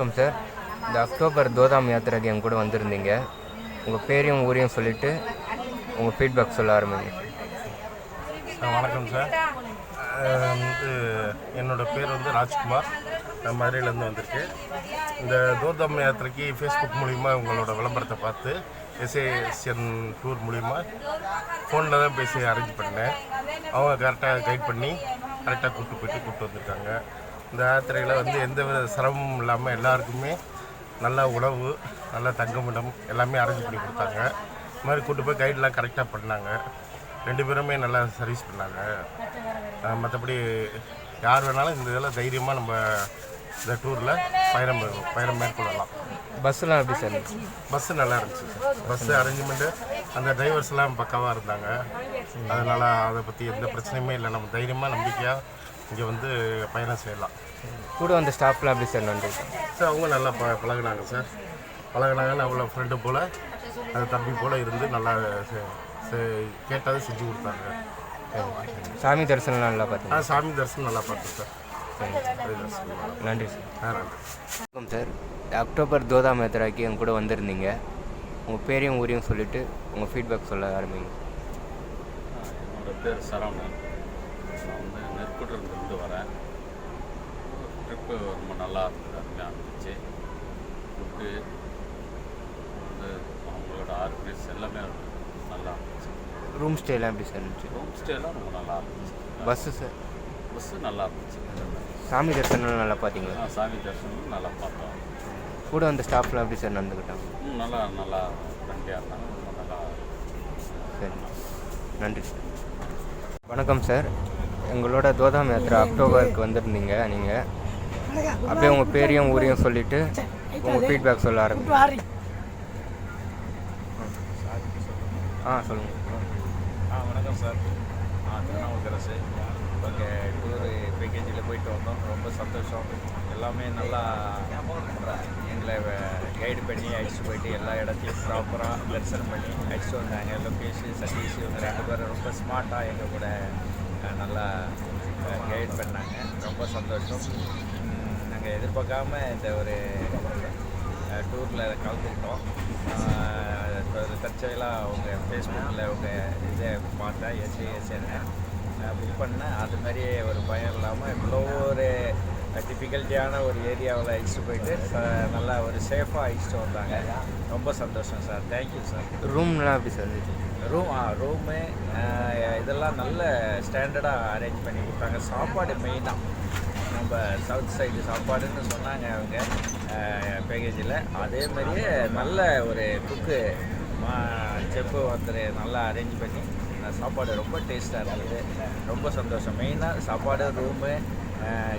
வணக்கம் சார். இந்த அக்டோபர் தோதாம் யாத்திரைக்கு என் கூட வந்திருந்தீங்க. உங்கள் பேரையும் ஊரையும் சொல்லிவிட்டு உங்கள் ஃபீட்பேக் சொல்ல ஆரம்பிங்க. ஆ, வணக்கம் சார். வந்து என்னோட பேர் வந்து ராஜ்குமார். நான் மதுரையிலேருந்து வந்திருக்கேன். இந்த தோதாம் யாத்திரைக்கு ஃபேஸ்புக் மூலிமா உங்களோட விளம்பரத்தை பார்த்து எஸ்ஏஎஸ்என் டூர் மூலிமா ஃபோனில் தான் பேசி அரேஞ்ச் பண்ணேன். அவங்க கரெக்டாக கைட் பண்ணி கரெக்டாக கூப்பிட்டு போயிட்டு கூப்பிட்டு வந்துட்டாங்க இந்த யாத்திரையில் வந்து எந்த வித சிரமமும் இல்லாமல் எல்லாருக்குமே நல்ல உணவு நல்ல தங்குமிடம் எல்லாமே அரேஞ்ச் பண்ணி கொடுத்தாங்க. இது மாதிரி கூட்டு போய் கைடெலாம் கரெக்டாக பண்ணாங்க. ரெண்டு பேருமே நல்லா சர்வீஸ் பண்ணாங்க. மற்றபடி யார் வேணாலும் இந்த இதில் தைரியமாக நம்ம இந்த டூரில் பயணம் பயணம் மேற்கொள்ளலாம். பஸ்ஸெலாம் எப்படி சார்? பஸ்ஸு நல்லா இருந்துச்சு பஸ்ஸு அரேஞ்ச்மெண்ட்டு அந்த டிரைவர்ஸ்லாம் பக்காவாக இருந்தாங்க. அதனால் அதை பற்றி எந்த பிரச்சனையுமே இல்லை. நம்ம தைரியமாக நம்பிக்கையாக இங்கே வந்து பயணம் செய்யலாம். கூட வந்த ஸ்டாஃப்லாம் எப்படி சார் நன்றி. சார் அவங்க நல்லா ப பழகுனாங்க சார். பழகுனாங்கன்னு அவ்வளோ ஃப்ரெண்டு போல் அது தம்பி போல் இருந்து நல்லா கேட்டதை செஞ்சு கொடுத்தாங்க. சாமி தரிசனம்லாம் நல்லா பார்த்தீங்க. ஆ சாமி தரிசனம் நல்லா பார்த்தேன் சார். தரிசனம். நன்றி சார். வணக்கம் சார். அக்டோபர் தோதாம் யாத்திரைக்கு என் கூட வந்திருந்தீங்க. உங்கள் பேரையும் ஊரையும் சொல்லிவிட்டு உங்கள் ஃபீட்பேக் சொல்ல ஆரம்பிங்க. என்னோட பேர் சரவணன். நான் வந்து நெற்குட்டிலிருந்து வரேன் ட்ரிப்பு ரொம்ப நல்லா இருந்தது அருமையாக இருந்துச்சு. ஃபுட்டு வந்து அவங்களோட ஆர்கனைஸ் எல்லாமே நல்லா இருந்துச்சு. ரூம் ஸ்டேலாம் எப்படி சார் இருந்துச்சு? ரூம் ஸ்டேலாம் ரொம்ப நல்லா இருந்துச்சு. Bus sir? பஸ்ஸு நல்லா இருந்துச்சு. சாமி தரிசனம்லாம் நல்லா பார்த்தீங்களா? சாமி தரிசனம் நல்லா பார்த்தோம். கூட வந்த ஸ்டாஃப்லாம் எப்படி சார் நடந்துக்கிட்டாங்க? நல்லா நல்லா ஃப்ரெண்ட்லியாக இருந்தாங்க. ரொம்ப நல்லா சரி. நன்றி சார். வணக்கம் சார். எங்களோட தோதாம் யாத்திரை அக்டோபருக்கு வந்திருந்தீங்க நீங்கள் அப்படியே உங்கள் பேரையும் ஊரையும் சொல்லிவிட்டு உங்கள் ஃபீட்பேக் சொல்ல ஆரம்பிச்சு ஆ சொல்லுங்கள் ஆ வணக்கம் சார். ஆ திருநாவுக்கரசு. ஓகே டூரு பேக்கேஜில் போயிட்டு வந்தோம். ரொம்ப சந்தோஷம். எல்லாமே நல்லா எங்களை கைடு பண்ணி அழைச்சிட்டு போயிட்டு எல்லா இடத்தையும் ப்ராப்பராக தரிசனம் பண்ணி அழைச்சிட்டு வந்தாங்க. லொக்கேஷ் சதீஷ் இவங்க ரெண்டு பேரும் ரொம்ப ஸ்மார்ட்டாக எங்கள் கூட நல்லா கைட் பண்ணாங்க. ரொம்ப சந்தோஷம். நாங்கள் எதிர்பார்க்காம இந்த ஒரு டூரில் கலந்துக்கிட்டோம். தற்செயலாக அவங்க ஃபேஸ்புக்கில் அவங்க இதை பார்த்தேன் எஸ்ஏஎஸ்என்னு புக் பண்ணேன் அது மாதிரியே ஒரு பயம் இல்லாமல் இவ்வளோ ஒரு டிஃபிகல்ட்டியான ஒரு ஏரியாவில் அழைச்சிட்டு போயிட்டு நல்லா ஒரு சேஃபாக அழைச்சிட்டு வந்தாங்க. ரொம்ப சந்தோஷம் சார் தேங்க்யூ சார் ரூம்லாம் எப்படி சார் ரூம் ஆ ரூமு இதெல்லாம் நல்ல ஸ்டாண்டர்டாக அரேஞ்ச் பண்ணி கொடுத்தாங்க. சாப்பாடு மெயினாக நம்ம சவுத் சைடு சாப்பாடுன்னு சொன்னாங்க அவங்க பேக்கேஜில் அதே மாதிரியே நல்ல ஒரு குக்கு செப்பு ஒருத்தர் நல்லா அரேஞ்ச் பண்ணி சாப்பாடு ரொம்ப டேஸ்ட்டாக இருந்தது. ரொம்ப சந்தோஷம். மெயினாக சாப்பாடு ரூமு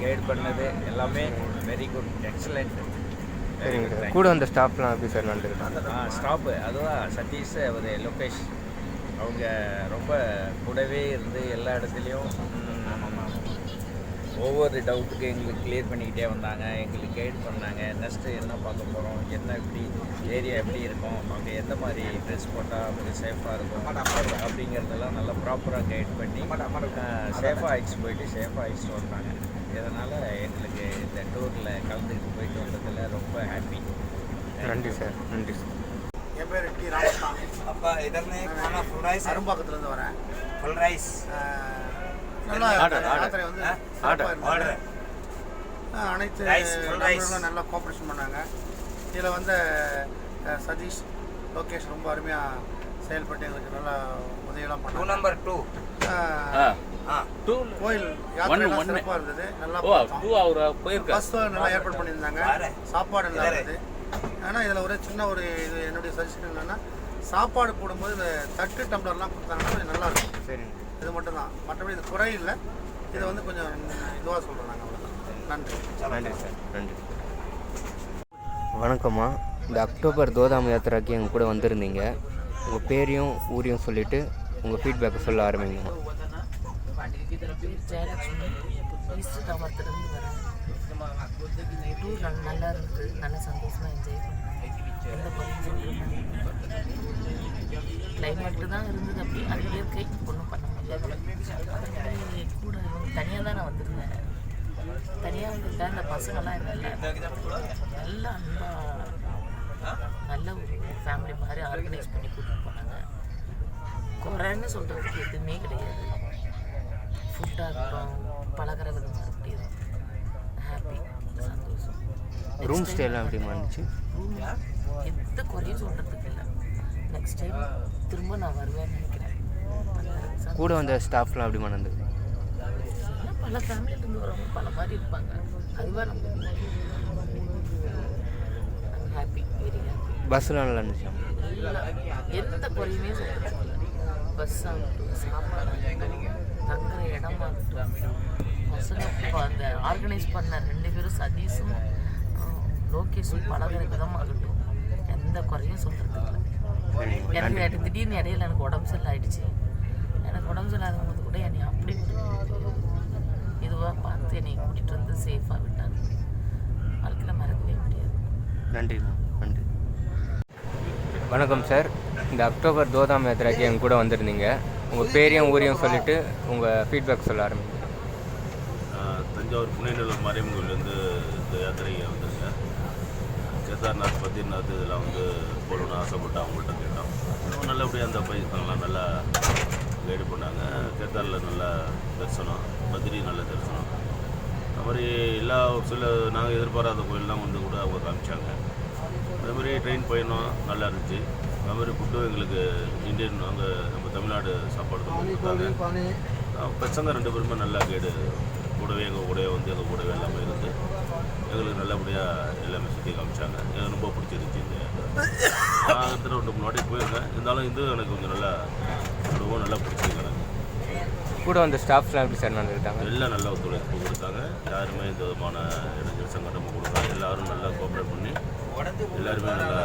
கைட் பண்ணது எல்லாமே வெரி குட் எக்ஸலண்ட் வெரி சரிங்க குட் வந்த ஸ்டாஃப்லாம் எப்படி சார் நடந்துக்கிட்டாங்க? ஆ ஸ்டாப்பு அதுதான் சதீஷ் ஒரு லோகேஷ். அவங்க ரொம்ப கூடவே இருந்து எல்லா இடத்துலையும் ஒவ்வொரு டவுட்டுக்கு எங்களுக்கு கிளியர் பண்ணிக்கிட்டே வந்தாங்க. எங்களுக்கு கைட் பண்ணாங்க. நெக்ஸ்ட்டு என்ன பார்க்க போகிறோம் என்ன எப்படி ஏரியா எப்படி இருக்கும்? அங்கே எந்த மாதிரி ட்ரெஸ் போட்டால் அப்படி சேஃபாக இருக்கும்? அப்படிங்கிறதெல்லாம் நல்லா ப்ராப்பராக கைட் பண்ணி சேஃபாக ஆகிடுச்சு போயிட்டு சேஃபாக ஆகிடுச்சு வந்தாங்க. இதனால் எங்களுக்கு இந்த டூரில் கலந்துக்கிட்டு போயிட்டு வந்ததில் ரொம்ப ஹாப்பி நன்றி சார் நன்றி சார் என் பேர் டி. ராமசாமி அப்போ இதர்னே நான் ஃபுல் ரைஸ் அரும்பாக்கத்துலேருந்து வரேன். ஃபுல் ரைஸ் அனைத்து நல்ல கோஆப்ரேஷன் பண்ணாங்க. இதில் வந்து சதீஷ் லோகேஷ் ரொம்ப அருமையாக செயல்பட்டு எங்களுக்கு நல்லா உதவியெல்லாம் பண்ணோம் நம்பர் டூ கோயில் யாத்திரை இருந்தது. நல்லா நல்லா ஏற்பாடு பண்ணியிருந்தாங்க. சாப்பாடு நல்லா இருந்தது. ஆனால் இதில் ஒரு சின்ன ஒரு இது என்னுடைய சஜஷன் என்னென்னா சாப்பாடு போடும்போது தட்டு டம்ளர்லாம் கொடுத்தாங்கன்னா கொஞ்சம் நல்லா இருக்கும். சரிங்க. இது மட்டும் தான் மற்றபடி இது குறை இல்லை இதை வந்து கொஞ்சம் இதுவாக சொல்கிறோம் நாங்கள் அவ்வளோதான் நன்றி. நன்றி சார். நன்றி. வணக்கம்மா. இந்த அக்டோபர் தோதாம் யாத்திரைக்கு எங்கள் கூட வந்திருந்தீங்க. உங்கள் பேரையும் ஊரையும் சொல்லிவிட்டு உங்கள் ஃபீட்பேக்கை சொல்ல ஆரம்பிங்கம்மா. பேர் ஜெயலட்சுமி ஈஸ்ட் தாமரத்துலேருந்து வரேன் டூர் நல்- நல்லா இருந்தது நல்லா சந்தோஷமாக என்ஜாய் பண்ணேன் எந்த பகுதியும் கிளைமேட்டு தான் இருந்தது அப்படி. அது இயற்கை ஒன்றும் பண்ண கூட தனியாக தான் நான் வந்திருந்தேன் தனியாக வந்துட்டா இந்த பசங்கள்லாம் நல்ல நல்ல அன்பா நல்ல ஒரு ஃபேமிலி மாதிரி ஆர்கனைஸ் பண்ணி கூட்டிட்டு போனாங்க குறைன்னு சொல்கிறதுக்கு எதுவுமே கிடையாது ஃபுட்டாக இருக்கட்டும் பழகிற விதமாக இருக்கட்டும் ஹாப்பி சந்தோஷம் ரூம் ஸ்டேலாம் எப்படிமா இருந்துச்சு ரூம் எந்த குறையும் சொல்கிறதுக்கு இல்லை. நெக்ஸ்ட் டைம் திரும்ப நான் சந்தோஷம். கூட வந்த ஸ்டாஃப்லாம் நடந்தது எல்லாம் பல ஃபேமிலியிலேருந்து வரவங்க பல மாதிரி இருப்பாங்க. அதுவாக நம்ம ஹாப்பி வெரி ஹாப்பி பஸ்ஸுலாம் நல்லா இருந்துச்சு? எந்த குறையுமே சொல்கிறது பஸ் ஆகட்டும் சாப்பாடு தங்குற இடமாகட்டும் பசங்க இப்போ அந்த ஆர்கனைஸ் பண்ண ரெண்டு பேரும் சதீஷும் லோகேஷும் பழகுற விதமாகட்டும் எந்த குறையும் சொல்கிறது இல்லை எனக்கு எனக்கு திடீர்னு இடையில எனக்கு உடம்பு சரியில்லை ஆயிடுச்சு. எனக்கு உடம்பு சரியில்லாத போது கூட என்னை அப்படி இதுவாக பார்த்து என்னை கூட்டிகிட்டு வந்து சேஃபாக விட்டாங்க. வாழ்க்கையில் மறக்கவே முடியாது. நன்றிண்ணா நன்றி. வணக்கம் சார். இந்த அக்டோபர் தோதாம் யாத்திரைக்கு என் கூட வந்திருந்தீங்க. உங்கள் பேரையும் ஊரையும் சொல்லிவிட்டு உங்கள் ஃபீட்பேக் சொல்ல ஆரம்பிங்க. தஞ்சாவூர் புனேநல்லூர் மாரியம்மன் கோயிலேருந்து இந்த யாத்திரைக்கு வந்திருக்கேன் கேதார்நாத் பத்ரிநாத் இதெல்லாம் வந்து போகணுன்னு ஆசைப்பட்டு அவங்கள்ட்ட கேட்டோம். நல்லபடியாக அந்த பைசங்கள்லாம் நல்லா கேதாரில் நல்ல தரிசனம் பத்ரி நல்ல தரிசனம். அது மாதிரி எல்லா சில நாங்கள் எதிர்பாராத கோயிலெலாம் வந்து கூட அவங்க காமிச்சாங்க. அதுமாதிரி ட்ரெயின் பயணம் நல்லா இருந்துச்சு. அதுமாதிரி ஃபுட்டும் எங்களுக்கு இந்தியன் அங்கே நம்ம தமிழ்நாடு சாப்பாடு தான் கொடுத்தாங்க. பசங்க ரெண்டு பேருமே நல்லா கைடு கூடவே எங்கள் கூடவே வந்து எங்கள் கூடவே எல்லாமே இருந்து எங்களுக்கு நல்லபடியாக எல்லாமே சுற்றி காமிச்சாங்க. எனக்கு ரொம்ப பிடிச்சிருந்துச்சி இந்த நான் ரெண்டு மூணு வாட்டி போயிருக்கேன் இருந்தாலும் இது எனக்கு கொஞ்சம் நல்லா ரொம்ப நல்லா பிடிச்சிருக்கு எனக்கு. கூட வந்த ஸ்டாஃப்ஸ்லாம் எப்படி சார் நடந்துக்கிட்டாங்க எல்லாம் நல்ல ஒத்துழைப்பு கொடுத்தாங்க. யாருமே எந்த விதமான இடைஞ்சல் சங்கடமும் கொடுத்தாங்க எல்லாரும் நல்லா கோஆப்ரேட் பண்ணி எல்லாருமே நல்லா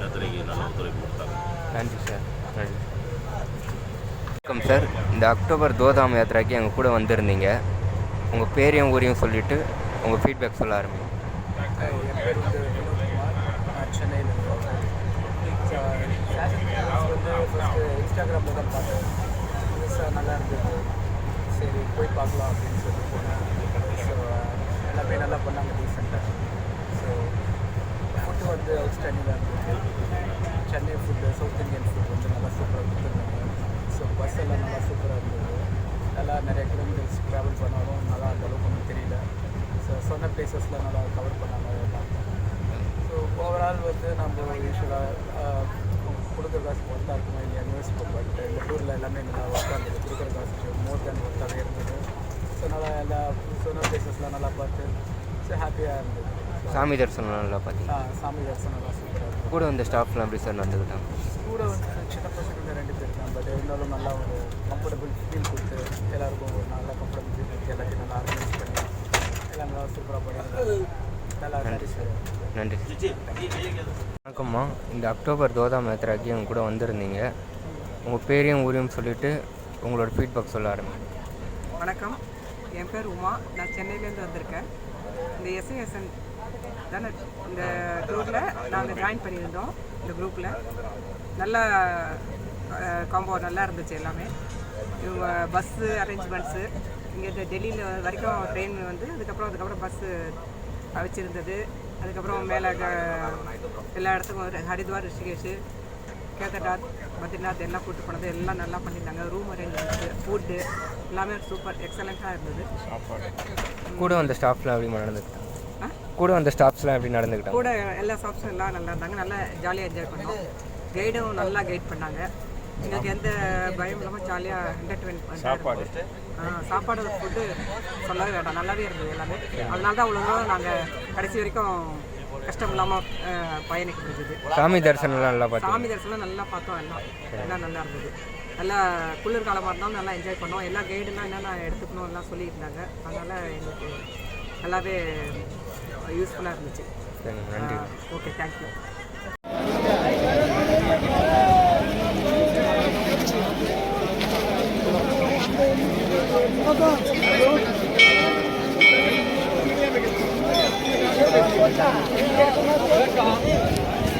யாத்திரைக்கு நல்ல ஒத்துழைப்பு கொடுத்தாங்க. நன்றி சார் நன்றி. வணக்கம் சார் இந்த அக்டோபர் தோதாம் யாத்திரைக்கு எங்கள் கூட வந்திருந்தீங்க. உங்கள் பேரையும் ஊரையும் சொல்லிவிட்டு உங்கள் ஃபீட்பேக் சொல்ல ஆரம்பிங்க என் பேர் வந்து வினோத்குமார் நான் சென்னையில் வந்து ஃபஸ்ட்டு இன்ஸ்டாகிராமில் தான் பார்த்தேன் புதுசாக நல்லா இருந்தது சரி போய் பார்க்கலாம் அப்படின்னு சொல்லி போனேன். ஸோ எல்லாமே நல்லா பண்ணாங்க ரீசெண்டாக ஸோ ஃபுட்டு வந்து அவுட்ஸ்டாண்டிங்காக இருந்துச்சு Chennai food south Indian food வந்து நல்லா சூப்பராக கொடுத்துருந்தாங்க. ஸோ பஸ் எல்லாம் நல்லா சூப்பராக இருந்தது. நல்லா நிறைய கிலோமீட்டர்ஸ் ட்ராவல் பண்ணாலும் நல்லா அந்த அளவுக்கு ஒன்றும் தெரியல. ஸோ சொன்ன பிளேசஸ்லாம் நல்லா கவர் பண்ணாங்க எல்லாம் ஸோ ஓவரால் வந்து நம்ம யூஸ்வலாக கொடுக்குற காசு ஒர்த்தாக இருக்குமா இல்லையா? யோசிப்போம் பட் இந்த டூரில் எல்லாமே நல்லா ஒர்த்தாக இருந்தது. கொடுக்குற காசு மோர் தேன் ஒர்த்தாகவே இருந்தது. நல்லா சொன்ன பிளேசஸ்லாம் நல்லா பார்த்து ஸோ ஹாப்பியாக இருந்தது சாமி தரிசனம் நல்லா பார்த்தீங்க ஆ, சாமி தரிசனம் நல்லா சூப்பராக கூட வந்த ஸ்டாஃப்லாம் எப்படி சார் நடந்துக்கிட்டாங்க கூட வந்து சின்ன பசங்க ரெண்டு பேர் தான் பட் இருந்தாலும் நல்லா ஒரு கம்ஃபர்டபுள் ஃபீல் கொடுத்து எல்லாருக்கும் ஒரு நல்ல கம்ஃபர்டபுள் ஃபீல் கொடுத்து எல்லாத்தையும் நல்லா ஆர்கனைஸ் பண்ணி எல்லாம் நல்லா சூப்பராக பண்ணி நல்லா சாட்டிஸ்ஃபை நன்றி வணக்கம்மா இந்த அக்டோபர் தோதாம் யாத்திரைக்கு எங்கள் கூட வந்திருந்தீங்க உங்கள் பேரையும் ஊரையும் சொல்லிவிட்டு உங்களோட ஃபீட்பேக் சொல்ல ஆரம்பிங்க வணக்கம். என் பேர் உமா. நான் சென்னையிலேருந்து வந்திருக்கேன். இந்த எஸ்ஐஎஸ்என் தானே இந்த டூரில் நாங்கள் ஜாயின் பண்ணியிருந்தோம் இந்த குரூப்பில் நல்ல காம்போ நல்லா இருந்துச்சு எல்லாமே. இவங்க பஸ்ஸு அரேஞ்ச்மெண்ட்ஸு இங்கே டெல்லியில் வரைக்கும் ட்ரெயின் வந்து அதுக்கப்புறம் அதுக்கப்புறம் பஸ்ஸு வச்சுருந்தது அதுக்கப்புறம் மேலே எல்லா இடத்துக்கும் ஹரித்வார் ரிஷிகேஷ் கேதர்நாத் பத்ரிநாத் எல்லாம் கூட்டு போனது எல்லாம் நல்லா பண்ணியிருந்தாங்க. ரூம் அரேஞ்ச்மெண்ட்ஸு ஃபுட்டு எல்லாமே சூப்பர் எக்ஸலண்ட்டாக இருந்தது. கூட வந்த ஸ்டாஃப்லாம் எப்படி நடந்துக்கிட்டாங்க? கூட வந்த ஸ்டாஃப்ஸ்லாம் எப்படி நடந்துக்கிட்டாங்க? கூட எல்லா ஸ்டாஃப்ஸும் எல்லாம் நல்லா இருந்தாங்க நல்லா ஜாலியாக என்ஜாய் பண்ணோம். கைடும் நல்லா கைட் பண்ணாங்க. எங்களுக்கு எந்த பயம் இல்லாமல் ஜாலியாக என்டர்டெயின்மெண்ட் சாப்பாடு? ஆ சாப்பாடு ஃபுட்டு சொல்லவே வேண்டாம். நல்லாவே இருந்தது எல்லாமே. அதனால தான் அவ்வளோ நாங்கள் கடைசி வரைக்கும் கஷ்டம் இல்லாமல் பயணிக்க முடிஞ்சது. சாமி தரிசனம்லாம் நல்லா பார்த்தீங்க சாமி தரிசனம் நல்லா பார்த்தோம் எல்லாம். எல்லாம் நல்லா இருந்தது. நல்லா குளிர்காலமாக இருந்தாலும் நல்லா என்ஜாய் பண்ணோம். எல்லா கைடுலாம் என்னென்ன எடுத்துக்கணும் எல்லாம் சொல்லியிருந்தாங்க. அதனால் எங்களுக்கு நல்லாவே யூஸ்ஃபுல்லாக இருந்துச்சு. நன்றி. Okay thank you Chào!